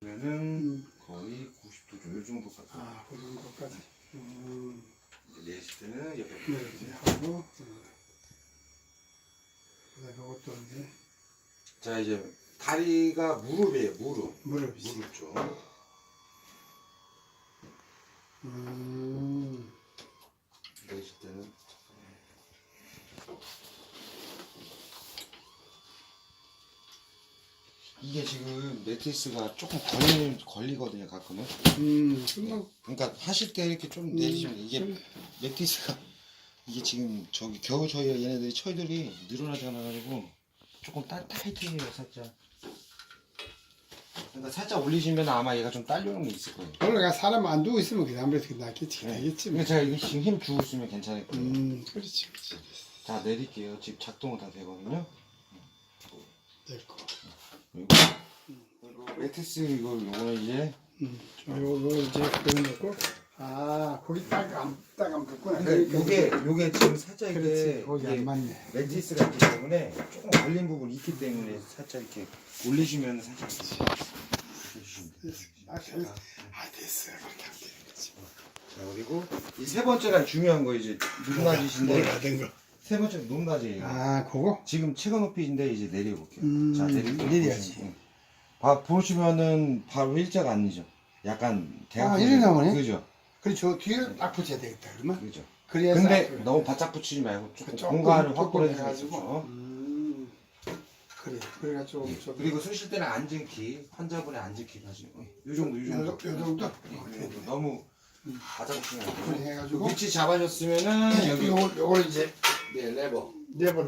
그러면은 음. 거의 90도죠. 요 정도까지. 아, 그 정도까지. 음, 내실 때는 옆에 네, 이렇게 하고, 음. 그다음에 이것도 이제 자 이제 다리가 무릎이에요. 무릎. 무릎이지. 무릎 쪽. 음, 내실 때는 이게 지금 매트리스가 조금 걸리, 걸리거든요 가끔은 음, 금방, 그러니까 하실 때 이렇게 좀 내리시면 이게 매트리스가 이게 지금 저기 겨우 저희 얘네들이 철들이 늘어나지 않아가지고 조금 따, 타이트해요 살짝 그러니까 살짝 올리시면 아마 얘가 좀 딸려오는 게 있을 거예요 원래 가 사람 안 두고 있으면 그냥 아무래도 낫겠지, 네. 되겠지. 뭐. 근데 제가 이거 지금 힘 주고 있으면 괜찮을 거예요 음, 그렇지, 그렇지. 자 내릴게요 지금 작동은 다 되거든요 됐고. 매트리스 이거 요거는 이제 음, 요, 요, 이제 그런 거고. 아, 거기 딱 안, 딱안 붙구나. 그러니까 요게 요게 지금 살짝 이게 그렇지, 거기 이게 안 맞네. 매트리스가 있기 때문에 조금 걸린 부분이 있기 때문에 살짝 이렇게 올리시면 살짝 이렇게 해주시면 돼요. 아, 됐- 아, 됐어. 그렇게 하면 되는 거지. 자 그리고 이 세 번째가 중요한 거 이제 높낮이신데 된 거. 세 번째 높낮이에요. 아, 그거? 지금 최고 높이인데 이제 내려볼게요. 음, 자 내리 내려야지. 보 봐 보시면은 바로 일자가 아니죠. 약간 대각. 아, 이리 나오네? 그죠. 그렇죠. 뒤에 딱 붙여야 되겠다. 그러면? 그죠. 그래야 근데 싹- 너무 바짝 붙이지 말고 조금 조금, 공간을 확보해 해가지고. 음, 그래. 그래가지고 좀. 예. 그리고 쓰실 때는 앉은 키, 환자분의 앉은 키가 지금 요 정도, 요 요, 정도. 요 정도? 예, 어, 요 네. 정도. 너무 바짝 붙이면 안 그래 돼요. 해가지고. 위치 잡아줬으면은 여기 요걸, 요걸 이제 네 레버. 내버